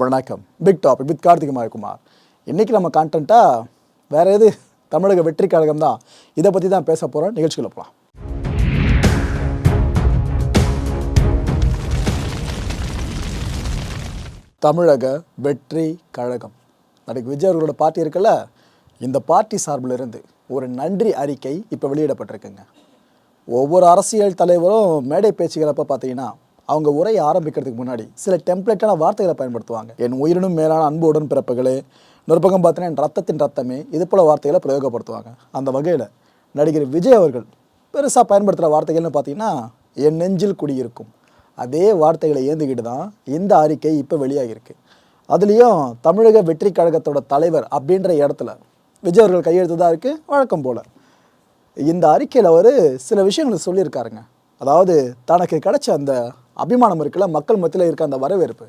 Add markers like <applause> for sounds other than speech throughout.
வணக்கம். Big topic with Karthik Mayakumar. இன்றைக்கி நம்ம கான்டென்ட்டாக வேறு எது? தமிழக வெற்றி கழகம் தான். இதை பற்றி தான் பேச போகிறோம் நிகழ்ச்சிகளை போகலாம் தமிழக வெற்றி கழகம். நாளைக்கு விஜய் அவர்களோட பார்ட்டி இருக்குல்ல? இந்த பார்ட்டி சார்பில் இருந்து ஒரு நன்றி அறிக்கை இப்போ வெளியிடப்பட்டிருக்குங்க. ஒவ்வொரு அரசியல் தலைவரும் மேடை பேச்சுகிறப்ப பார்த்தீங்கன்னா அவங்க உரையை ஆரம்பிக்கிறதுக்கு முன்னாடி சில டெம்ப்ளேட்டான வார்த்தைகளை பயன்படுத்துவாங்க. என் உயிரினும் மேலான அன்புடன் பிறப்புகளே இன்னொரு பக்கம் பார்த்தீங்கன்னா என் ரத்தத்தின் ரத்தமே இது போல வார்த்தைகளை பிரயோகப்படுத்துவாங்க. அந்த வகையில் நடிகர் விஜய் அவர்கள் பெருசாக பயன்படுத்துகிற வார்த்தைகள்னு பார்த்தீங்கன்னா என் நெஞ்சில் குடியிருக்கும் அதே வார்த்தைகளை ஏந்துக்கிட்டு தான் இந்த அறிக்கை இப்போ வெளியாகியிருக்கு. அதுலேயும் தமிழக வெற்றி கழகத்தோட தலைவர் அப்படின்ற இடத்துல விஜய் அவர்கள் கையெழுத்து தான் இருக்குது வழக்கம் போல். இந்த அறிக்கையில் அவர் சில விஷயங்களை சொல்லியிருக்காருங்க. அதாவது தனக்கு கிடைச்ச அந்த அபிமானம் இருக்குல்ல மக்கள் மத்தியில் இருக்க அந்த வரவேற்பு.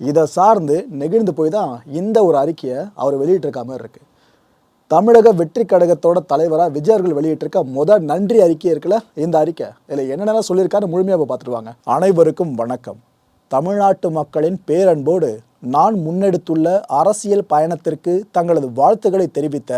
இதை சார்ந்து நெகிழ்ந்து போய் தான் இந்த ஒரு அறிக்கையை அவர் வெளியிட்டிருக்க மாதிரி இருக்குது தமிழக வெற்றி கழகத்தோட தலைவராக விஜயர்கள் வெளியிட்டிருக்க முதல் நன்றி அறிக்கை இருக்குல்ல இந்த அறிக்கை. இதில் என்னென்னலாம் சொல்லியிருக்காரு முழுமையாக இப்போ பார்த்துருவாங்க அனைவருக்கும் வணக்கம். தமிழ்நாட்டு மக்களின் பேரன்போடு நான் முன்னெடுத்துள்ள அரசியல் பயணத்திற்கு தங்களது வாழ்த்துக்களை தெரிவித்த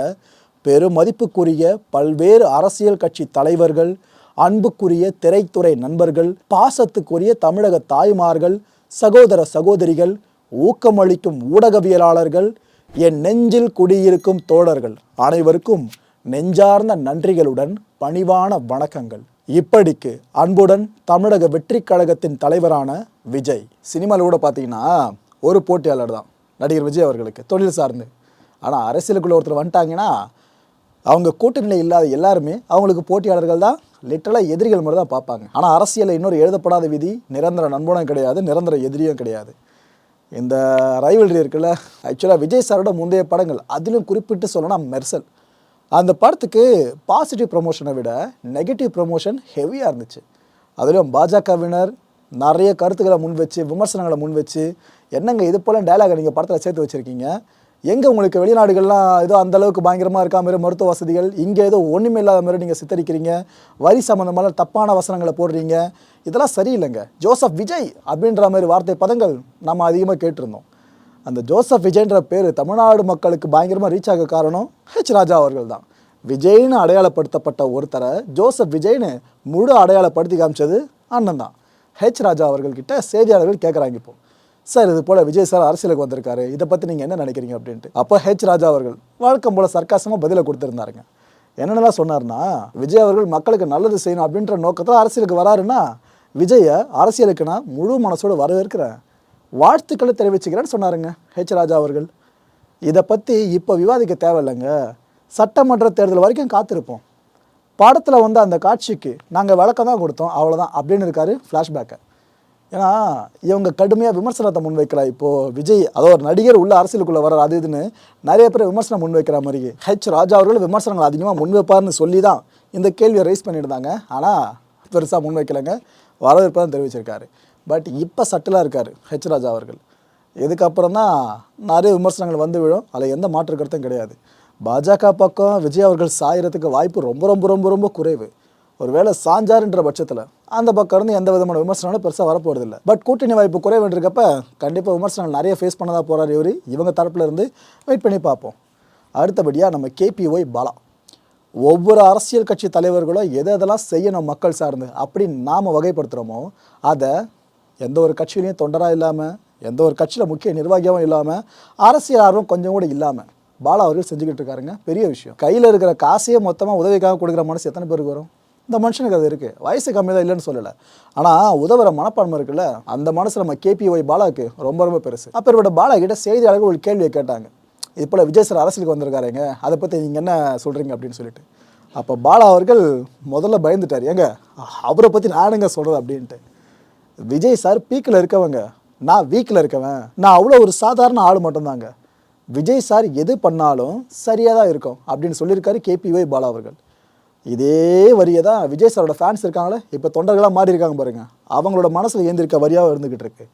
பெருமதிப்புக்குரிய பல்வேறு அரசியல் கட்சி தலைவர்கள் அன்புக்குரிய திரைத்துறை நண்பர்கள் பாசத்துக்குரிய தமிழக தாய்மார்கள் சகோதர சகோதரிகள் ஊக்கமளிக்கும் ஊடகவியலாளர்கள் என் நெஞ்சில் குடியிருக்கும் தோழர்கள் அனைவருக்கும் நெஞ்சார்ந்த நன்றிகளுடன் பணிவான வணக்கங்கள். இப்படிக்கு அன்புடன் தமிழக வெற்றி கழகத்தின் தலைவரான விஜய். சினிமாவில் கூட பார்த்தீங்கன்னா ஒரு போட்டியாளர் தான் நடிகர் விஜய் அவர்களுக்கு தொழில் சார்ந்து. ஆனால் அரசியலுக்குள்ள ஒருத்தர் வந்துட்டாங்கன்னா அவங்க கூட்டணியில் இல்லாத எல்லாருமே அவங்களுக்கு போட்டியாளர்கள் தான் லிட்டரலாக எதிரிகள் மாதிரி தான் பார்ப்பாங்க. ஆனால் அரசியலில் இன்னொரு எழுதப்படாத விதி நிரந்தர நண்பனும் கிடையாது நிரந்தர எதிரியும் கிடையாது. இந்த ரைவல்ரி இருக்குல்ல ஆக்சுவலாக விஜய் சாரோட முந்தைய படங்கள் அதிலும் குறிப்பிட்டு சொல்லணும்னா மெர்சல். அந்த படத்துக்கு பாசிட்டிவ் ப்ரொமோஷனை விட நெகட்டிவ் ப்ரொமோஷன் ஹெவியாக இருந்துச்சு. அதிலும் பாஜகவினர் நிறைய கருத்துக்களை முன் வச்சு விமர்சனங்களை முன் வச்சு என்னங்க இது போல் டயலாகை நீங்கள் படத்தில் சேர்த்து வச்சுருக்கீங்க? எங்கே உங்களுக்கு வெளிநாடுகள்லாம் ஏதோ அந்த அளவுக்கு பயங்கரமாக இருக்கா மாதிரி மருத்துவ வசதிகள்? இங்கே ஏதோ ஒன்றுமே இல்லாத மாதிரி நீங்கள் சித்தரிக்கிறீங்க. வரி சம்மந்தமான தப்பான வசனங்களை போடுறீங்க. இதெல்லாம் சரியில்லைங்க. ஜோசப் விஜய் அப்படின்ற மாதிரி வார்த்தை பதங்கள் நம்ம அதிகமாக கேட்டிருந்தோம். அந்த ஜோசப் விஜய்ன்ற பேர் தமிழ்நாடு மக்களுக்கு பயங்கரமாக ரீச் ஆக காரணம் ஹெச் ராஜா அவர்கள் தான் விஜய்னு அடையாளப்படுத்தப்பட்ட ஒருத்தரை ஜோசப் விஜய்னு முழு அடையாளப்படுத்தி காமிச்சது அண்ணன் தான் ஹெச் ராஜா அவர்கள்கிட்ட செய்தியாளர்கள் கேட்குறாங்க இப்போது சார் இது போல் விஜய் சார் அரசியலுக்கு வந்திருக்காரு. இதை பற்றி நீங்கள் என்ன நினைக்கிறீங்க அப்படின்ட்டு. அப்போ ஹெச் ராஜா அவர்கள் வழக்கம் போல் சர்க்காசமாக பதிலை கொடுத்துருந்தாருங்க. என்னென்னலாம் சொன்னார்னா விஜய் அவர்கள் மக்களுக்கு நல்லது செய்யணும் அப்படின்ற நோக்கத்தில் அரசியலுக்கு வராருன்னா விஜயை அரசியலுக்கு நான் முழு மனசோடு வரவேற்கிறேன். வாழ்த்துக்களை தெரிவிச்சுக்கிறேன்னு சொன்னாருங்க ஹெச் ராஜா அவர்கள். இதை பற்றி இப்போ விவாதிக்க தேவையில்லைங்க. சட்டமன்ற தேர்தல் வரைக்கும் காத்திருப்போம். படத்தில் வந்து அந்த காட்சிக்கு நாங்கள் விளக்கம் தான் கொடுத்தோம். அவ்வளோதான் அப்படின்னு இருக்காரு ஃப்ளாஷ்பேக்கை ஏன்னா இவங்க கடுமையாக விமர்சனத்தை முன்வைக்கிறா இப்போது விஜய் அதோ ஒரு நடிகர் உள்ள அரசியலுக்குள்ளே வர்றார் அது இதுன்னு நிறைய பேர் விமர்சனம் முன்வைக்கிற மாதிரி ஹெச் ராஜா அவர்கள் விமர்சனங்கள் அதிகமாக முன்வைப்பார்னு சொல்லி தான் இந்த கேள்வியை ரைஸ் பண்ணியிருந்தாங்க. ஆனால் பெருசாக முன்வைக்கலைங்க. வரவேற்பு தான் தெரிவிச்சிருக்காரு. பட் இப்போ சட்டிலாக இருக்கார் ஹெச் ராஜா அவர்கள். இதுக்கப்புறம் தான் நிறைய விமர்சனங்கள் வந்து விழும். அதில் எந்த மாற்று கருத்தும் கிடையாது. பாஜக பக்கம் விஜய் அவர்கள் சாயிறதுக்கு வாய்ப்பு ரொம்ப ரொம்ப ரொம்ப ரொம்ப குறைவு. ஒருவேளை சாஞ்சாருன்ற பட்சத்தில் அந்த பக்கம் இருந்து எந்த விதமான விமர்சனங்களும் பெருசாக வரப்போகிறதில்ல பட் கூட்டணி வாய்ப்பு குறைவுன்றக்கப்ப கண்டிப்பாக விமர்சனங்கள் நிறைய ஃபேஸ் பண்ணதாக போகிறார் இவர். இவங்க தரப்புல இருந்து வெயிட் பண்ணி பார்ப்போம். அடுத்தபடியாக நம்ம கேபிஒய் பாலா. ஒவ்வொரு அரசியல் கட்சி தலைவர்களும் எதை எதெல்லாம் செய்யணும் மக்கள் சார்ந்து அப்படின்னு நாம் வகைப்படுத்துகிறோமோ அதை எந்த ஒரு கட்சியிலையும் தொண்டராக இல்லாமல் எந்த ஒரு கட்சியில் முக்கிய நிர்வாகியாகவும் இல்லாமல் அரசியல் ஆர்வம் கொஞ்சம் கூட இல்லாமல் பாலா அவர்கள் செஞ்சுக்கிட்டு இருக்காருங்க. பெரிய விஷயம். கையில் இருக்கிற காசையே மொத்தமாக உதவிக்காக கொடுக்குற மனசு எத்தனை பேருக்கு வரும்? இந்த மனுஷனுக்கு அது இருக்குது வயசு கம்மி தான் இல்லைன்னு சொல்லலை. ஆனால் உதவுற மனப்பான்மை இருக்குல்ல? அந்த மனசு நம்ம கேபிஒய் பாலாவுக்கு ரொம்ப ரொம்ப பெருசு. அப்பேற்பட்ட பாலா கிட்ட செய்தியாளர்கள் ஒரு கேள்வியை கேட்டாங்க. இது போல் விஜய் சார் அரசியலுக்கு வந்திருக்காருங்க. அதை பற்றி நீங்கள் என்ன சொல்கிறீங்க அப்படின்னு சொல்லிட்டு. அப்போ பாலா அவர்கள் முதல்ல பயந்துட்டார். ஏங்க அவரை பற்றி நானுங்க சொல்கிறது அப்படின்ட்டு. விஜய் சார் பீக்கில் இருக்கவங்க. நான் வீக்கில் இருக்கவன். நான் அவ்வளோ ஒரு சாதாரண ஆள் மட்டும்தாங்க. விஜய் சார் எது பண்ணாலும் சரியாக தான் இருக்கும் அப்படின்னு சொல்லியிருக்காரு கேபிஒய் பாலா அவர்கள். இதே வரியை தான் விஜய் சாரோட ஃபேன்ஸ் இருக்காங்களே இப்போ தொண்டர்களாக மாறி இருக்காங்க பாருங்கள் அவங்களோட மனசில் ஏந்திருக்க வரியாக இருந்துக்கிட்டு இருக்கு.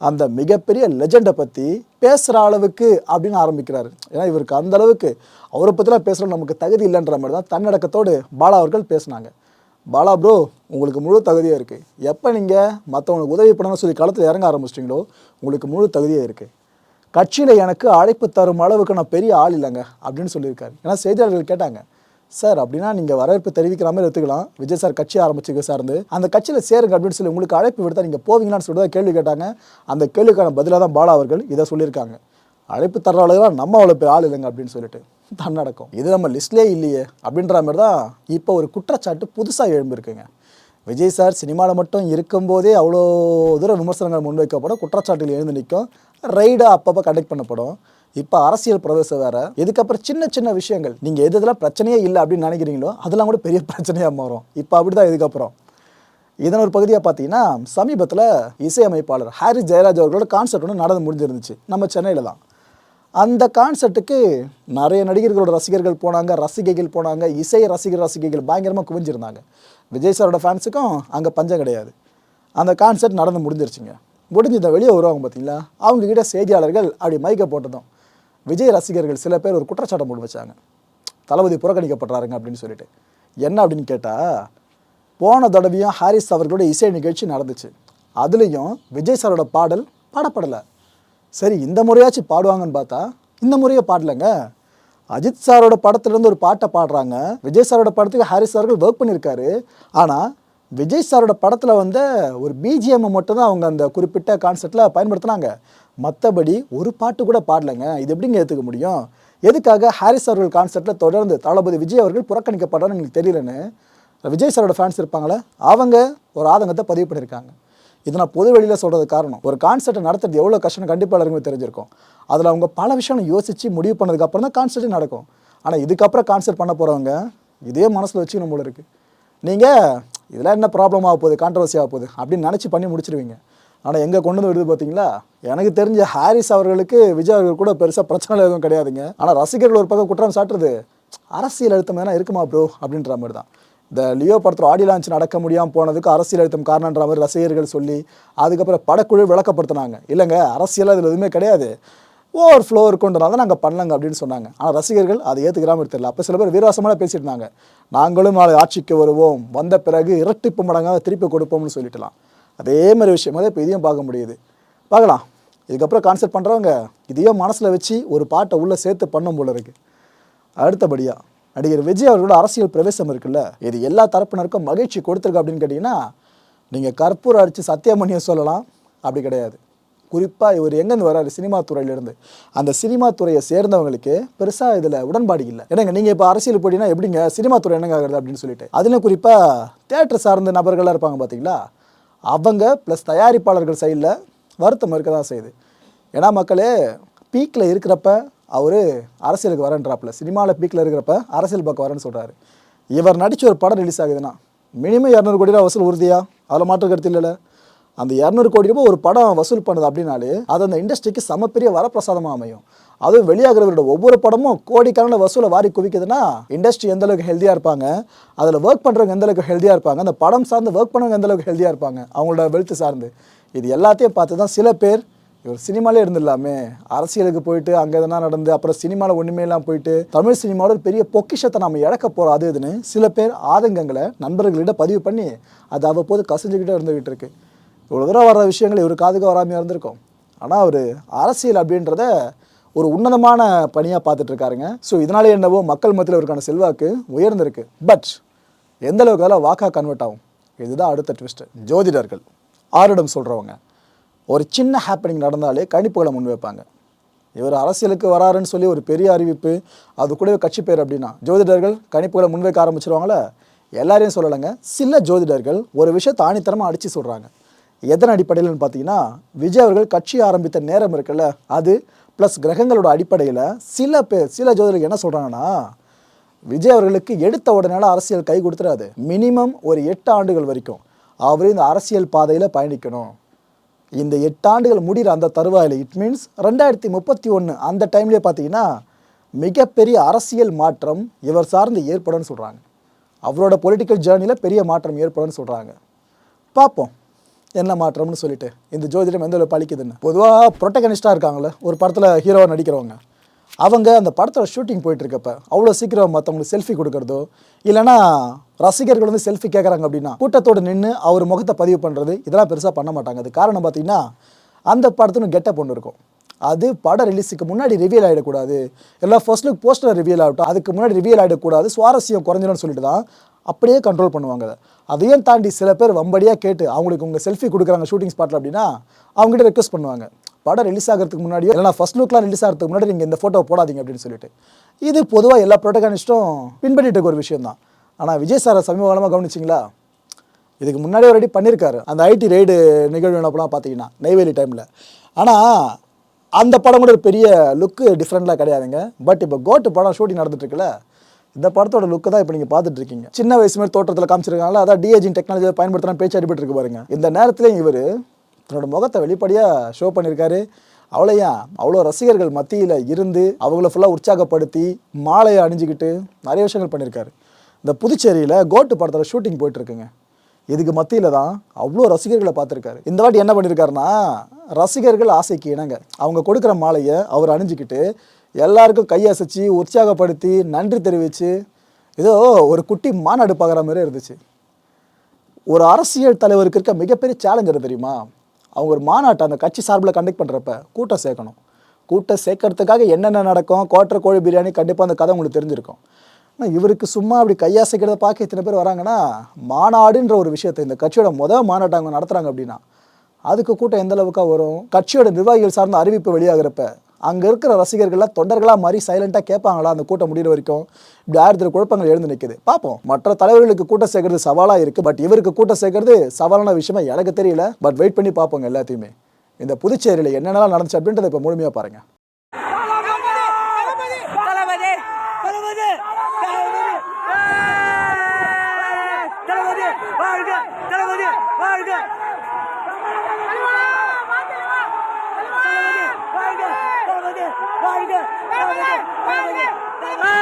அந்த மிகப்பெரிய லெஜெண்டை பற்றி பேசுகிற அளவுக்கு அப்படின்னு ஆரம்பிக்கிறாரு. ஏன்னா இவருக்கு அந்த அளவுக்கு அவரை பற்றிலாம் பேசுகிற நமக்கு தகுதி இல்லைன்ற மாதிரி தான் தன்னடக்கத்தோடு பாலா அவர்கள் பேசினாங்க. பாலா ப்ரோ உங்களுக்கு முழு தகுதியாக இருக்குது எப்போ நீங்கள் மற்றவங்களுக்கு உதவி பண்ணணும்னு சொல்லி களத்தில் இறங்க ஆரம்பிச்சிட்டிங்களோ உங்களுக்கு முழு தகுதியாக இருக்குது கட்சியில் எனக்கு அழைப்பு தரும் அளவுக்கு நான் பெரிய ஆள் இல்லைங்க அப்படின்னு சொல்லியிருக்காரு. ஏன்னா செய்தியாளர்கள் கேட்டாங்க சார் அப்படின்னா நீங்கள் வரவேற்பு தெரிவிக்கிற மாதிரி எடுத்துக்கலாம். விஜய் சார் கட்சி ஆரம்பிச்சுக்க சார்ந்து அந்த கட்சியில் சேருங்க அப்படின்னு சொல்லி உங்களுக்கு அழைப்பு விடுத்தா நீங்கள் போவீங்களான்னு சொல்லிட்டு கேள்வி கேட்டாங்க. அந்த கேள்விக்கான பதிலாக தான் பாலா அவர்கள் இதை சொல்லியிருக்காங்க. அழைப்பு தர்ற அளவுலாம் நம்ம அவ்வளோ பேர் ஆள் இல்லைங்க அப்படின்னு சொல்லிட்டு தன்னடக்கம் இது நம்ம லிஸ்ட்லேயே இல்லையே அப்படின்ற மாதிரி தான் இப்போ ஒரு குற்றச்சாட்டு புதுசாக எழும்பியிருக்குங்க. விஜய் சார் சினிமாவில் மட்டும் இருக்கும்போதே அவ்வளோ தூரம் விமர்சனங்கள் முன்வைக்கப்படும் குற்றச்சாட்டுகள் எழுந்து நிற்கும். ரைடாக அப்பப்போ கண்டக்ட் பண்ணப்படும். இப்போ அரசியல் பிரவேசம் வேற. இதுக்கப்புறம் சின்ன சின்ன விஷயங்கள். நீங்கள் எது இதெல்லாம் பிரச்சனையே இல்லை அப்படின்னு நினைக்கிறீங்களோ அதெல்லாம் கூட பெரிய <laughs> பிரச்சனையாக மாறும். இப்போ அப்படி தான் இதுக்கப்புறம். இதன் ஒரு பகுதியாக பார்த்தீங்கன்னா சமீபத்தில் இசையமைப்பாளர் ஹாரி ஜெயராஜ் அவர்களோட கான்சர்ட் ஒன்று நடந்து முடிஞ்சிருந்துச்சு. நம்ம சென்னையில் தான். அந்த கான்சர்ட்டுக்கு நிறைய நடிகர்களோட ரசிகர்கள் போனாங்க ரசிகைகள் போனாங்க இசை ரசிகர் ரசிகைகள் பயங்கரமாக குவிஞ்சிருந்தாங்க. விஜய் சாரோட ஃபேன்ஸுக்கும் அங்கே பஞ்சம் கிடையாது. அந்த கான்சர்ட் நடந்து முடிஞ்சிருச்சுங்க. முடிஞ்சதை வெளியே வருவாங்க பார்த்தீங்களா அவங்கக்கிட்ட செய்தியாளர்கள் அப்படி மைக்கை போட்டதும் விஜய் ரசிகர்கள் சில பேர் ஒரு குற்றச்சாட்டம் போட்டு வச்சாங்க. தளபதி புறக்கணிக்கப்படுறாருங்க அப்படின்னு சொல்லிட்டு. என்ன அப்படின்னு கேட்டால் போன தடவையும் ஹாரிஸ் அவர்களோட இசை நிகழ்ச்சி நடந்துச்சு. அதுலேயும் விஜய் சாரோட பாடல் பாடப்படலை. சரி இந்த முறையாச்சும் பாடுவாங்கன்னு பார்த்தா இந்த முறையே பாடலைங்க. அஜித் சாரோட படத்துலேருந்து ஒரு பாட்டை பாடுறாங்க. விஜய் சாரோட படத்துக்கு ஹாரிஸ் அவர்கள் ஒர்க் பண்ணியிருக்காரு. ஆனால் விஜய் சாரோட படத்தில் வந்த ஒரு பிஜிஎம் மட்டும்தான் அவங்க அந்த குறிப்பிட்ட கான்செப்டில் பயன்படுத்தினாங்க. மற்றபடி ஒரு பாட்டு கூட பாடலைங்க. இது எப்படிங்க ஏற்றுக்க முடியும்? எதுக்காக ஹாரிஸ் அவர்கள் கான்செப்டில் தொடர்ந்து தளபதி விஜய் அவர்கள் புறக்கணிக்கப்படுறான்னு எனக்கு தெரியலன்னு விஜய் சாரோட ஃபேன்ஸ் இருப்பாங்களே அவங்க ஒரு ஆதங்கத்தை பதிவு பண்ணியிருக்காங்க. இது நான் பொது வெளியில் சொல்கிறது காரணம். ஒரு கான்சர்ட்டை நடத்துறது எவ்வளோ கஷ்டம் கண்டிப்பாக எல்லாருக்குமே தெரிஞ்சிருக்கும். அதில் அவங்க பல விஷயம் யோசித்து முடிவு பண்ணதுக்கப்புறம் தான் கான்சர்ட்டே நடக்கும். ஆனால் இதுக்கப்புறம் கான்சர்ட் பண்ண போகிறவங்க இதே மனசில் வச்சுக்கணும் போல இருக்குது நீங்கள் இதெல்லாம் என்ன ப்ராப்ளம் ஆக போகுது? கான்ட்ரவர்சி ஆக போகுது? அப்படின்னு நினச்சி பண்ணி முடிச்சிருவீங்க. ஆனால் எங்கே கொண்டு வந்து விடுது பார்த்தீங்களா? எனக்கு தெரிஞ்ச ஹாரிஸ் அவர்களுக்கு விஜய் அவர்கள் கூட பெருசாக பிரச்சனை எதுவும் கிடையாதுங்க. ஆனால் ரசிகர்கள் ஒரு பக்கம் குற்றம் சாட்டுறது அரசியல் அழுத்தம் எதனா இருக்குமா ப்ரோ அப்படின்ற மாதிரி தான். இந்த லியோ படத்தில் ஆடி லான்ச் நடக்க முடியாமல் போனதுக்கு அரசியல் அழுத்தம் காரணன்ற மாதிரி ரசிகர்கள் சொல்லி அதுக்கப்புறம் படக்குழு விளக்கப்படுத்தினாங்க. இல்லைங்க அரசியல் அதில் எதுவுமே கிடையாது. ஓவர் ஃப்ளோ இருக்குன்றனால தான் நாங்கள் பண்ணலங்க அப்படின்னு சொன்னாங்க. ஆனால் ரசிகர்கள் அதை ஏற்றுக்கிறாமல் தெரியல அப்போ சில பேர் வீரவாசமாக பேசிட்டு இருந்தாங்க நாங்களும் நாளை ஆட்சிக்கு வருவோம். வந்த பிறகு இரட்டிப்பு மடங்காக திருப்பி கொடுப்போம்னு சொல்லிட்டுலாம். அதே மாதிரி விஷயம் தான் இப்போ இதையும் பார்க்க முடியுது. பார்க்கலாம். இதுக்கப்புறம் கான்செப்ட் பண்ணுறவங்க இதையும் மனசில் வச்சு ஒரு பாட்டை உள்ளே சேர்த்து பண்ணும் போல இருக்குது அடுத்தபடியாக நடிகர் விஜய் அவர்களோட அரசியல் பிரவேசம் இருக்குல்ல? இது எல்லா தரப்பினருக்கும் மகிழ்ச்சி கொடுத்துருக்கு அப்படின்னு கேட்டிங்கன்னா நீங்கள் கற்பூரம் அடித்து சத்தியமணியை சொல்லலாம். அப்படி கிடையாது. குறிப்பாக இவர் எங்கேருந்து வர்றாரு? சினிமா துறையிலேருந்து. அந்த சினிமா துறையை சேர்ந்தவங்களுக்கு பெருசாக இதில் உடன்பாடு இல்லை. என்னங்க நீங்கள் இப்போ அரசியல் போட்டினா எப்படிங்க? சினிமா துறை என்னங்க ஆகுறது அப்படின்னு சொல்லிட்டு. அதில் குறிப்பாக தேட்டர் சார்ந்த நபர்களாக இருப்பாங்க பார்த்தீங்களா அவங்க ப்ளஸ் தயாரிப்பாளர்கள் சைடில் வருத்தம் இருக்க தான் செய்யுது. ஏன்னா மக்களே பீக்கில் இருக்கிறப்ப அவர் அரசியலுக்கு வரேன்றாப்புல. சினிமாவில் பீக்கில் இருக்கிறப்ப அரசியல் பக்கம் வரேன்னு சொல்கிறாரு இவர் நடித்த ஒரு படம் ரிலீஸ் ஆகுதுன்னா மினிமம் இரநூறு கோடி ரூபா வசூல் உறுதியா? அதில் மாற்று கருத்து இல்லைல்ல அந்த இரநூறு கோடி ரூபாய் ஒரு படம் வசூல் பண்ணுது அப்படின்னாலே அது அந்த இண்டஸ்ட்ரிக்கு சம பெரிய வரப்பிரசாதமாக அமையும். அதுவும் வெளியாகிறவரோட ஒவ்வொரு படமும் கோடிக்கணக்கில் வசூலை வாரி குவிக்குதுன்னா இண்டஸ்ட்ரி எந்த அளவுக்கு ஹெல்த்தியாக இருப்பாங்க அதில் ஒர்க் பண்ணுறவங்க எந்த அளவுக்கு ஹெல்த்தியாக இருப்பாங்க அந்த படம் சார்ந்து ஒர்க் பண்ணுறவங்க எந்த அளவுக்கு ஹெல்த்தியாக இருப்பாங்க அவங்களோட வெல்த் சார்ந்து. இது எல்லாத்தையும் பார்த்து தான் சில பேர் இவர் சினிமாலே இருந்துடலாமே அரசியலுக்கு போயிட்டு அங்கே எதனா நடந்து அப்புறம் சினிமாவில் ஒன்றுமே இல்லாமல் போயிட்டு தமிழ் சினிமாவோட பெரிய பொக்கிஷத்தை நம்ம இழக்க போகிறோம் அது இதுன்னு சில பேர் ஆதங்கங்களை நண்பர்களிடம் பதிவு பண்ணி அது அவ்வப்போது கசிஞ்சுக்கிட்டே இருந்துகிட்டு இருக்குது இவ்வளோ தூரம் வர விஷயங்கள் இவர் காதுக்கு வராமையாக இருந்திருக்கும். ஆனால் அவர் அரசியல் அப்படின்றத ஒரு உன்னதமான பணியாக பார்த்துட்ருக்காருங்க ஸோ இதனாலே என்னவோ மக்கள் மத்தியில் இவருக்கான செல்வாக்கு உயர்ந்திருக்கு. பட் எந்த அளவுக்கு அதில் வாக்காக கன்வெர்ட் ஆகும்? இதுதான் அடுத்த ட்விஸ்ட்டு ஜோதிடர்கள் ஆரிடம் சொல்கிறவங்க ஒரு சின்ன ஹாப்பனிங் நடந்தாலே கணிப்புகளை முன்வைப்பாங்க இவர் அரசியலுக்கு வராருன்னு சொல்லி ஒரு பெரிய அறிவிப்பு அது கூடவே கட்சி பேர் அப்படின்னா ஜோதிடர்கள் கணிப்புகளை முன்வைக்க ஆரம்பிச்சிருவாங்களே? எல்லாரையும் சொல்லலைங்க. சில ஜோதிடர்கள் ஒரு விஷயத்தை ஆணித்தரமாக அடித்து சொல்கிறாங்க எதன் அடிப்படையில்னு பார்த்தீங்கன்னா விஜய் அவர்கள் கட்சி ஆரம்பித்த நேரம் இருக்குல்ல அது ப்ளஸ் கிரகங்களோட அடிப்படையில் சில பேர் சில ஜோதிடர்கள் என்ன சொல்கிறாங்கன்னா விஜய் அவர்களுக்கு எடுத்த உடனே அரசியல் கை கொடுத்துறாது மினிமம் ஒரு எட்டு ஆண்டுகள் வரைக்கும் அவர் இந்த அரசியல் பாதையில் பயணிக்கணும். இந்த எட்டாண்டுகள் முடிகிற அந்த தருவாயில் இட் மீன்ஸ் ரெண்டாயிரத்தி முப்பத்தி ஒன்று அந்த டைம்லேயே பார்த்தீங்கன்னா மிகப்பெரிய அரசியல் மாற்றம் இவர் சார்ந்து ஏற்படும்னு சொல்கிறாங்க அவரோட பொலிட்டிக்கல் ஜேர்னியில் பெரிய மாற்றம் ஏற்படும்னு சொல்கிறாங்க பார்ப்போம். என்ன மாற்றம்னு சொல்லிட்டு இந்த ஜோதிடம் எந்த அளவு பழிக்குதுன்னு. பொதுவாக ப்ரொட்டகனிஸ்டாக இருக்காங்களே ஒரு படத்தில் ஹீரோவாக நடிக்கிறவங்க. அவங்க அந்த படத்தில் ஷூட்டிங் போயிட்டுருக்கப்ப அவ்வளோ சீக்கிரம் மற்றவங்களுக்கு செல்ஃபி கொடுக்குறதோ இல்லைன்னா ரசிகர்கள் வந்து செல்ஃபி கேட்குறாங்க அப்படின்னா கூட்டத்தோடு நின்று அவர் முகத்தை பதிவு பண்ணுறது இதெல்லாம் பெருசாக பண்ண மாட்டாங்க. அது காரணம் பார்த்தீங்கன்னா அந்த படத்துன்னு கெட்டப் ஒன்று இருக்கும். அது படம் ரிலீஸுக்கு முன்னாடி ரிவியல் ஆகிடக்கூடாது எல்லாம் ஃபர்ஸ்ட் லுக் போஸ்டர் ரிவியல் ஆகட்டும் அதுக்கு முன்னாடி ரிவியல் ஆகிடக்கூடாது சுவாரஸ்யம் குறைஞ்சிடும்னு சொல்லிட்டு தான் அப்படியே கண்ட்ரோல் பண்ணுவாங்க அதை. அதையும் தாண்டி சில பேர் வம்படியாக கேட்டு அவங்களுக்கு உங்கள் செல்ஃபி கொடுக்குறாங்க ஷூட்டிங் ஸ்பாட்டில் அப்படின்னா அவங்ககிட்ட ரெக்வஸ்ட் பண்ணுவாங்க. படம் ரிலீஸ் ஆகிறதுக்கு முன்னாடியோ இல்லைனா ஃபர்ஸ்ட் லுக்லாம் ரிலீஸ் ஆகிறதுக்கு முன்னாடி நீங்கள் இந்த ஃபோட்டோ போடாதீங்க அப்படின்னு சொல்லிட்டு. இது பொதுவாக எல்லா ப்ரோட்டகானிஸ்ட்டும் பின்பற்றிட்டு இருக்க ஒரு விஷயம் தான். ஆனால் விஜய் சாரை சமீப காலமாக கவனிச்சிங்களா? இதுக்கு முன்னாடி ஒரு ரெடி பண்ணியிருக்காரு அந்த ஐடி ரெய்டு நிகழ்வு என்னப்பெல்லாம் பார்த்தீங்கன்னா நெய்வேலி டைமில் ஆனால் அந்த படம் கூட ஒரு பெரிய லுக்கு டிஃப்ரெண்ட்லாம் கிடையாதுங்க. பட் இப்போ கோட்டு படம் ஷூட்டிங் நடந்துட்டு இருக்குல்ல இந்த படத்தோட லுக்கு தான் இப்போ நீங்கள் பார்த்துட்டு இருக்கீங்க சின்ன வயசு மாதிரி தோற்றத்தில் காமிச்சிருக்காங்களா அதான் டிஏஜின் டெக்னாலஜியை பயன்படுத்தினா பேச்சு அடிபட்டு இருக்கு பாருங்க. இந்த நேரத்துலையும் இவர் தன்னோட முகத்தை வெளிப்படையாக ஷோ பண்ணியிருக்காரு. அவ்வளோயா அவ்வளோ ரசிகர்கள் மத்தியில் இருந்து அவங்கள ஃபுல்லாக உற்சாகப்படுத்தி மாலையை அணிஞ்சிக்கிட்டு நிறைய விஷயங்கள் பண்ணியிருக்காரு. இந்த புதுச்சேரியில் கோட்டு படத்தோட ஷூட்டிங் போயிட்டுருக்குங்க. இதுக்கு மத்தியில் தான் அவ்வளோ ரசிகர்களை பார்த்துருக்காரு. இந்த வாட்டி என்ன பண்ணியிருக்காருன்னா ரசிகர்கள் ஆசைக்கு இணங்க. அவங்க கொடுக்குற மாலையை அவர் அணிஞ்சிக்கிட்டு எல்லாருக்கும் கையசைச்சு உற்சாகப்படுத்தி நன்றி தெரிவித்து ஏதோ ஒரு குட்டி மாநாடு பார்க்குற மாதிரி இருந்துச்சு. ஒரு அரசியல் தலைவருக்கு இருக்க மிகப்பெரிய சேலஞ்சர் தெரியுமா? அவங்க ஒரு மாநாட்டை அந்த கட்சி சார்பில் கண்டக்ட் பண்ணுறப்ப கூட்டம் சேர்க்கணும். கூட்டம் சேர்க்கறதுக்காக என்னென்ன நடக்கும்? கோட்டை கோழி பிரியாணி கண்டிப்பாக அந்த கதை உங்களுக்கு தெரிஞ்சிருக்கும். ஆனால் இவருக்கு சும்மா அப்படி கையாசைக்கிறத பார்க்க இத்தனை பேர் வராங்கன்னா மாநாடுன்ற ஒரு விஷயத்தை இந்த கட்சியோட மொதல் மாநாட்டை அவங்க நடத்துகிறாங்க அப்படின்னா அதுக்கு கூட்டம் எந்த அளவுக்காக வரும்? கட்சியோட நிர்வாகிகள் சார்ந்த அறிவிப்பு வெளியாகிறப்ப அங்கே இருக்கிற ரசிகர்கள்லாம் தொண்டர்களாக மாதிரி சைலண்ட்டாக கேட்பாங்களா அந்த கூட்டம் முடிகிற வரைக்கும்? இப்படி ஆயிரத்தில் குழப்பங்கள் எழுந்து நிற்குது பார்ப்போம். மற்ற தலைவர்களுக்கு கூட்டம் சேர்க்கறது சவாலாக இருக்குது பட் இவருக்கு கூட்டம் சேர்க்கறது சவாலான விஷயமா எனக்கு தெரியல. பட் வெயிட் பண்ணி பார்ப்போங்க எல்லாத்தையுமே. இந்த புதுச்சேரியில் என்னென்னலாம் நடந்துச்சு அப்படின்றத இப்போ முழுமையாக பாருங்கள் தளபதி தளபதி தளபதி வாழ்க தளபதி வாழ்க வாழ்க தளபதி வாழ்க தளபதி வாழ்க தலைவா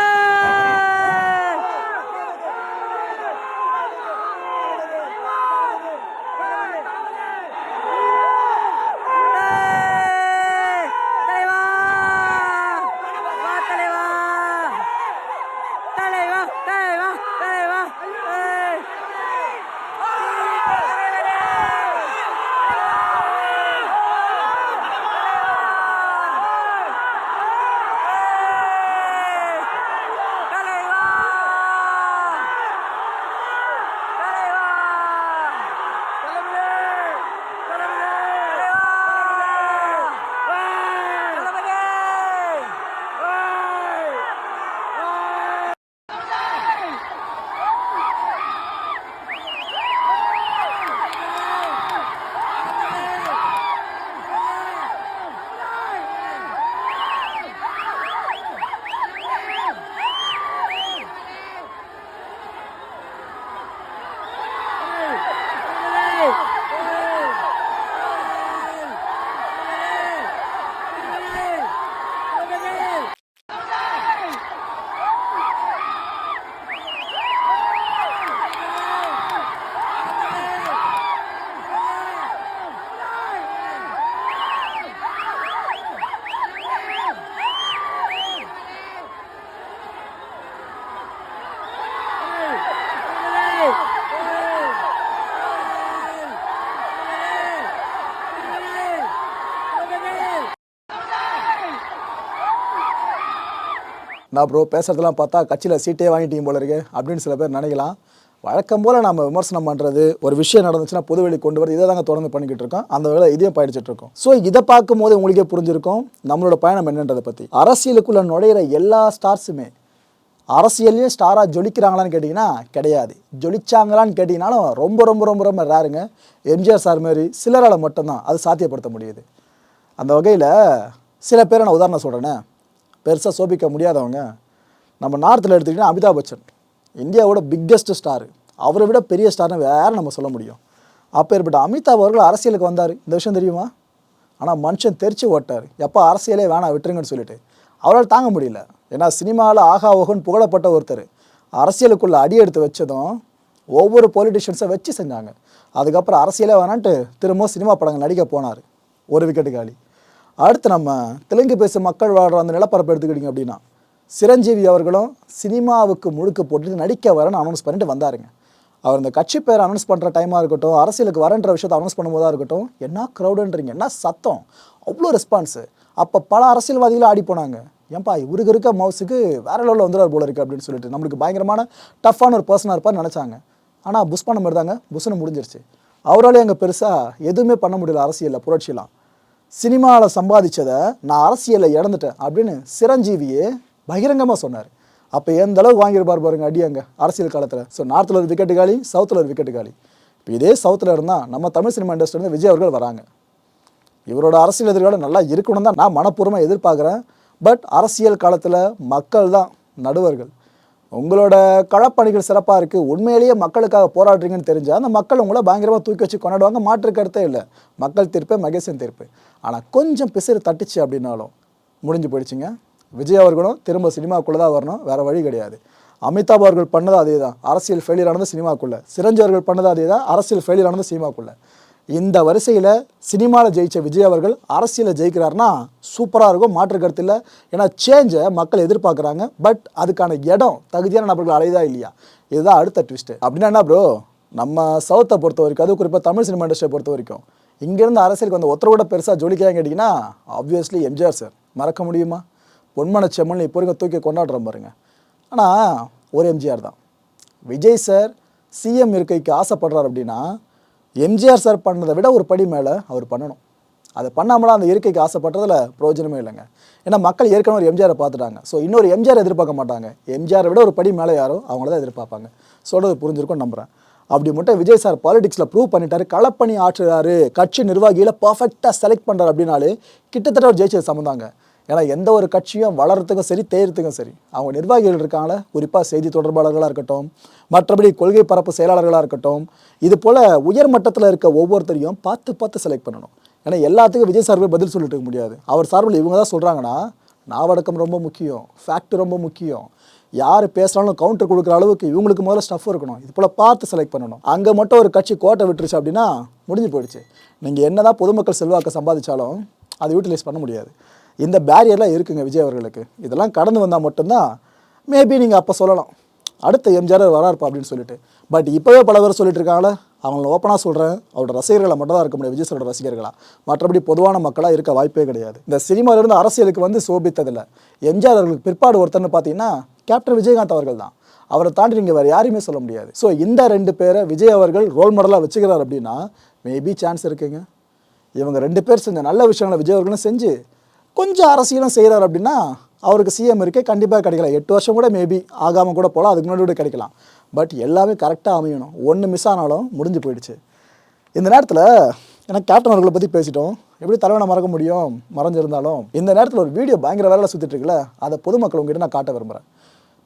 நான் ப்ரோ பேசுகிறதெல்லாம் பார்த்தா கட்சியில் சீட்டே வாங்கிட்டீங்க போல இருக்கு அப்படின்னு சில பேர் நினைக்கலாம். வழக்கம் போல் நம்ம விமர்சனம் பண்ணுறது ஒரு விஷயம் நடந்துச்சுன்னா பொதுவெளி கொண்டு வரது இதை தாங்க தொடர்ந்து பண்ணிக்கிட்டு இருக்கோம். அந்த வேலை இதையும் பயணிச்சுட்டு இருக்கோம். ஸோ இதை பார்க்கும்போது உங்களுக்கே புரிஞ்சிருக்கும் நம்மளோட பயணம் என்னன்றதை பற்றி அரசியலுக்குள்ளே நுழையிற எல்லா ஸ்டார்ஸுமே அரசியல்லையும் ஸ்டாராக ஜொலிக்கிறாங்களான்னு கேட்டிங்கன்னா கிடையாது. ஜொலிச்சாங்களான்னு கேட்டிங்கனாலும் ரொம்ப ரொம்ப ரொம்ப ரொம்ப ரேருங்க எம்ஜிஆர் சார் மாதிரி சிலரால் மட்டும்தான் அது சாத்தியப்படுத்த முடியுது. அந்த வகையில் சில பேரை நான் உதாரணம் சொல்கிறேன்னே பெருசாக சோபிக்க முடியாதவங்க நம்ம நார்த்தில் எடுத்துக்கிட்டிங்கன்னா அமிதாப் பச்சன். இந்தியாவோட பிக்கெஸ்ட் ஸ்டார் அவரை விட பெரிய ஸ்டார்னு வேறு நம்ம சொல்ல முடியும். அப்பேற்பட்ட அமிதாப் அவர்கள் அரசியலுக்கு வந்தார். இந்த விஷயம் தெரியுமா? ஆனால் மனுஷன் தெரிச்சு ஓட்டார். எப்போ அரசியலே வேணாம் விட்டுருங்கன்னு சொல்லிட்டு. அவரால் தாங்க முடியல. ஏன்னா சினிமாவில் ஆகா ஓகன் புகழப்பட்ட ஒருத்தர். அரசியலுக்குள்ளே அடி எடுத்து வச்சதும் ஒவ்வொரு பொலிட்டிஷியன்ஸை வச்சு செஞ்சாங்க. அதுக்கப்புறம் அரசியலே வேணான்ட்டு திரும்ப சினிமா படங்கள் நடிக்க போனார். ஒரு விக்கெட்டு காலி. அடுத்து நம்ம தெலுங்கு பேசும் மக்கள் வாழ்கிற அந்த நிலப்பரப்பு எடுத்துக்கிட்டிங்க அப்படின்னா சிரஞ்சீவி அவர்களும் சினிமாவுக்கு முழுக்க போட்டு நடிக்க வரேன்னு அனௌன்ஸ் பண்ணிட்டு வந்தாருங்க. அவர் இந்த கட்சி பேர் அனௌன்ஸ் பண்ணுற டைமாக இருக்கட்டும் அரசியலுக்கு வரன்ற விஷயத்தை அனௌன்ஸ் பண்ணும்போதாக இருக்கட்டும் என்ன க்ரௌடுன்றீங்க என்ன சத்தம் அவ்வளோ ரெஸ்பான்ஸு அப்போ பல அரசியல்வாதிகளும் ஆடி போனாங்க. ஏன்பா இவருக்கு இருக்க மவுஸுக்கு வேற லெவலில் வந்துடுவார் போல இருக்கு அப்படின்னு சொல்லிட்டு. நம்மளுக்கு பயங்கரமான டஃப்பான ஒரு பர்சனாக இருப்பார்னு நினச்சாங்க. ஆனால் புஷ் பண்ண மாதிரி தாங்க புஷ்னு முடிஞ்சிருச்சு. அவராலே அங்கே பெருசாக எதுவுமே பண்ண முடியல அரசியலில் புரட்சியெலாம் சினிமாவில் சம்பாதிச்சதை நான் அரசியலில் இழந்துட்டேன் அப்படின்னு சிரஞ்சீவியே பகிரங்கமாக சொன்னார். அப்போ எந்த அளவுக்கு வாங்கியிருப்பார் பாருங்க அடி அங்கே அரசியல் காலத்தில். ஸோ நார்த்தில் ஒரு விக்கெட்டு காலி சவுத்தில் ஒரு விக்கெட்டு காலி. இப்போ இதே சவுத்தில் இருந்தால் நம்ம தமிழ் சினிமா இண்டஸ்ட்ரியிலேருந்து விஜய் அவர்கள் வராங்க. இவரோட அரசியல் எதிர்காலம் நல்லா இருக்கணும் தான் நான் மனப்பூர்வமாக எதிர்பார்க்குறேன். பட் அரசியல் காலத்தில் மக்கள் தான் நடுவர்கள். உங்களோட களப்பணிகள் சிறப்பாக இருக்குது உண்மையிலேயே மக்களுக்காக போராடுறீங்கன்னு தெரிஞ்சால் அந்த மக்கள் உங்களை பயங்கரமாக தூக்கி வச்சு கொண்டாடுவாங்க. மாற்று கருத்தே இல்லை. மக்கள் தீர்ப்பு மகேசன் தீர்ப்பு. ஆனால் கொஞ்சம் பிசிறு தட்டுச்சு அப்படின்னாலும் முடிஞ்சு போயிடுச்சுங்க. விஜய் அவர்களும் திரும்ப சினிமாக்குள்ளே தான் வரணும். வேறு வழி கிடையாது. அமிதாப் அவர்கள் பண்ணதும் அதே தான் அரசியல் ஃபெயிலியர் ஆனது சினிமாக்குள்ளே. சிரஞ்சு அவர்கள் அதே தான் அரசியல் ஃபெயிலியர் ஆனது சினிமாக்குள்ளே. இந்த வரிசையில் சினிமாவில் ஜெயிச்ச விஜய் அவர்கள் அரசியலில் ஜெயிக்கிறாருன்னா சூப்பராக இருக்கும் மாற்று கருத்து இல்லை. ஏன்னா சேஞ்சை மக்கள் எதிர்பார்க்குறாங்க பட் அதுக்கான இடம் தகுதியான நபர்கள் அலையுதா இல்லையா? இதுதான் அடுத்த ட்விஸ்ட்டு அப்படின்னா என்ன ப்ரோ நம்ம சவுத்தை பொறுத்த வரைக்கும் அது குறிப்பாக தமிழ் சினிமா இண்டஸ்ட்ரியை பொறுத்த வரைக்கும் இங்கேருந்து அரசியலுக்கு வந்து ஒருத்தர் கூட பெருசாக ஜொலிக்கான்னு கேட்டிங்கன்னா ஆப்வியஸ்லி எம்ஜிஆர் சார் மறக்க முடியுமா? பொன்மன செம்மன் இப்போ வரைக்கும் தூக்கி கொண்டாடுறோம் பாருங்க. ஆனால் ஒரு எம்ஜிஆர் தான். விஜய் சார் சிஎம் இருக்கைக்கு ஆசைப்படுறார் அப்படின்னா எம்ஜிஆர் சார் பண்ணதை விட ஒரு படி மேலே அவர் பண்ணணும். அதை பண்ணாமலாம் அந்த இருக்கைக்கு ஆசைப்படுறதுல பிரயோஜனமே இல்லைங்க. ஏன்னா மக்கள் ஏற்கனவே ஒரு எம்ஜிஆரை பார்த்துட்டாங்க. ஸோ இன்னொரு எம்ஜிஆர் எதிர்பார்க்க மாட்டாங்க. எம்ஜிஆரை விட ஒரு படி மேலே யாரோ அவங்கள தான் எதிர்பார்ப்பாங்க. சொல்கிறது புரிஞ்சிருக்கும் நம்புகிறேன் அப்படி மட்டும் விஜய் சார் பாலிடிக்ஸில் ப்ரூவ் பண்ணிட்டாரு. களப்பணி ஆற்றுறாரு. கட்சி நிர்வாகியில் பர்ஃபெக்டாக செலக்ட் பண்ணுறாரு அப்படின்னாலே கிட்டத்தட்ட ஒரு ஜெயிச்சது சம்மந்தாங்க ஏன்னா எந்த ஒரு கட்சியும் வளர்றதுக்கும் சரி தேயறதுக்கும் சரி அவங்க நிர்வாகிகள் இருக்காங்களே குறிப்பாக செய்தி தொடர்பாளர்களாக இருக்கட்டும் மற்றபடி கொள்கை பரப்பு செயலாளர்களாக இருக்கட்டும் இது போல் உயர் மட்டத்தில் இருக்க ஒவ்வொருத்தரையும் பார்த்து பார்த்து செலக்ட் பண்ணணும். ஏன்னா எல்லாத்துக்கும் விஜய் சார்பே பதில் சொல்லிட்டு இருக்க முடியாது. அவர் சார்பில் இவங்க தான் சொல்கிறாங்கன்னா நாவடக்கம் ரொம்ப முக்கியம் ஃபேக்ட் ரொம்ப முக்கியம். யார் பேசுகிறாலும் கவுண்டர் கொடுக்குற அளவுக்கு இவங்களுக்கு முதல்ல ஸ்டஃப் இருக்கணும். இது போல் பார்த்து செலக்ட் பண்ணணும். அங்கே மட்டும் ஒரு கட்சி கோட்டை விட்டுருச்சு அப்படின்னா முடிஞ்சு போயிடுச்சு. நீங்கள் என்ன தான் பொதுமக்கள் செல்வாக்கு சம்பாதிச்சாலும் அதை யூட்டிலைஸ் பண்ண முடியாது. இந்த பேரியர்லாம் இருக்குங்க விஜய் அவர்களுக்கு. இதெல்லாம் கடந்து வந்தால் மட்டும்தான் மேபி நீங்கள் அப்போ சொல்லலாம். அடுத்த எம்ஜிஆர் வராருப்பா அப்படின்னு சொல்லிட்டு. பட் இப்போவே பல பேர் சொல்லிட்டு இருக்காங்களே அவங்கள ஓப்பனாக சொல்கிறேன் அவரோட ரசிகர்களை மட்டும் தான் இருக்க முடியும் விஜய் சாரோட ரசிகர்களாக மற்றபடி பொதுவான மக்களாக இருக்க வாய்ப்பே கிடையாது. இந்த சினிமாவிலிருந்து அரசியலுக்கு வந்து சோபித்ததில்லை. எம்ஜிஆர் அவர்களுக்கு பிற்பாடு ஒருத்தர்னு பார்த்தீங்கன்னா கேப்டன் விஜயகாந்த் அவர்கள் தான். அவரை தாண்டி நீங்கள் வேறு யாரையுமே சொல்ல முடியாது. ஸோ இந்த ரெண்டு பேரை விஜய் அவர்கள் ரோல் மாடலாக வச்சுக்கிறார் அப்படின்னா மேபி சான்ஸ் இருக்குங்க. இவங்க ரெண்டு பேர் செஞ்ச நல்ல விஷயங்களை விஜய் அவர்களும் செஞ்சு கொஞ்சம் அரசியலும் செய்கிறார் அப்படின்னா அவருக்கு சிஎம் இருக்கே கண்டிப்பாக கிடைக்கலாம். எட்டு வருஷம் கூட மேபி ஆகாமல் கூட போகலாம் அதுக்கு முன்னாடி கூட கிடைக்கலாம். பட் எல்லாமே கரெக்டாக அமையணும். ஒன்று மிஸ் ஆனாலும் முடிஞ்சு போயிடுச்சு. இந்த நேரத்தில் எனக்கு கேப்டன் அவர்களை பற்றி பேசிட்டோம். எப்படி தலைவனை மறக்க முடியும் மறைஞ்சிருந்தாலும் இந்த நேரத்தில் ஒரு வீடியோ பயங்கர வேலை சுற்றிட்டு இருக்குல்ல அதை பொதுமக்கள் உங்ககிட்ட நான் காட்ட விரும்புகிறேன்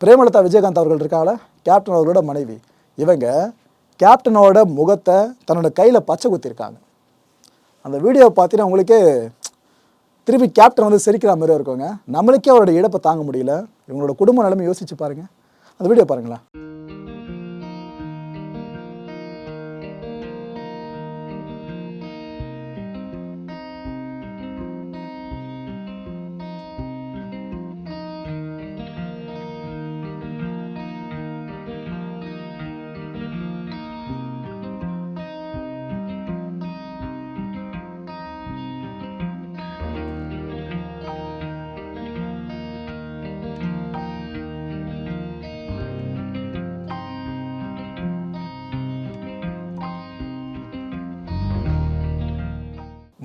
பிரேமலதா விஜயகாந்த் அவர்கள் இருக்காங்கள கேப்டன் அவர்களோட மனைவி. இவங்க கேப்டனோட முகத்தை தன்னோட கையில் பச்சை குத்திருக்காங்க. அந்த வீடியோவை பார்த்தீங்கன்னா உங்களுக்கே திருப்பி கேப்டன் வந்து சிரிக்கிற மாதிரி இருக்குங்க. நம்மளுக்கே அவரோட இழப்பை தாங்க முடியல. இவங்களோட குடும்ப நிலைமை யோசிச்சு பாருங்க. அந்த வீடியோ பாருங்களேன்.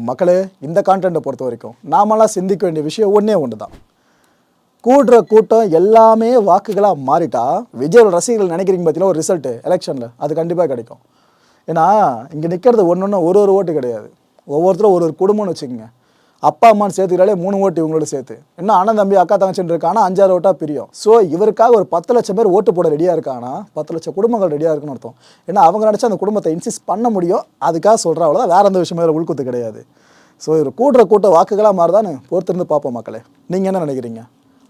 மக்களே இந்த கான்டென்ட்டை பொறுத்த வரைக்கும் நாமெல்லாம் சிந்திக்க வேண்டிய விஷயம் ஒன்றே ஒன்று தான் கூடுற கூட்டம் எல்லாமே வாக்குகளாக மாறிட்டா விஜயோட ரசிகர்கள் நினைக்கிறீங்க பார்த்தீங்கன்னா ஒரு ரிசல்ட்டு எலெக்ஷனில் அது கண்டிப்பாக கிடைக்கும். ஏன்னா இங்கே நிற்கிறது ஒன்று ஒன்று ஒரு ஒரு ஓட்டு கிடையாது. ஒவ்வொருத்தரும் ஒரு ஒரு குடும்பம்னு வச்சுக்கோங்க. அப்பா அம்மான்னு சேர்த்துக்கிறாலே மூணு ஓட்டு இவங்களோட சேர்த்து. இன்னும் அண்ணன் தம்பி அக்கா தங்கச்சின்னு இருக்கானா அஞ்சாறு ஓட்டாக பிரியும். ஸோ இவருக்காக ஒரு பத்து லட்சம் பேர் ஓட்டு போட ரெடியாக இருக்கானா? பத்து லட்சம் குடும்பங்கள் ரெடியாக இருக்குன்னு அர்த்தம். ஏன்னா அவங்க நினச்சா அந்த குடும்பத்தை இன்சிஸ்ட் பண்ண முடியும். அதுக்காக சொல்கிற அவ்வளோதான் வேற எந்த விஷயம் மேலே உள்குத்து கிடையாது. ஸோ இவர் கூட்டுற கூட்ட வாக்குகளாக மாறுதான்னு பொறுத்திருந்து பார்ப்போம் மக்களே. நீங்கள் என்ன நினைக்கிறீங்க?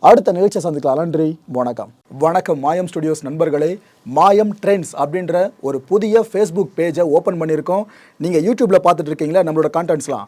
அடுத்த நிகழ்ச்சியை சந்திக்கலாம். நன்றி வணக்கம். வணக்கம் மாயம் ஸ்டுடியோஸ் நண்பர்களே. மாயம் ட்ரெண்ட்ஸ் அப்படின்ற ஒரு புதிய ஃபேஸ்புக் பேஜை ஓப்பன் பண்ணியிருக்கோம். நீங்கள் யூடியூப்பில் பார்த்துட்டு இருக்கீங்களா? நம்மளோட கான்டென்ட்ஸ்லாம்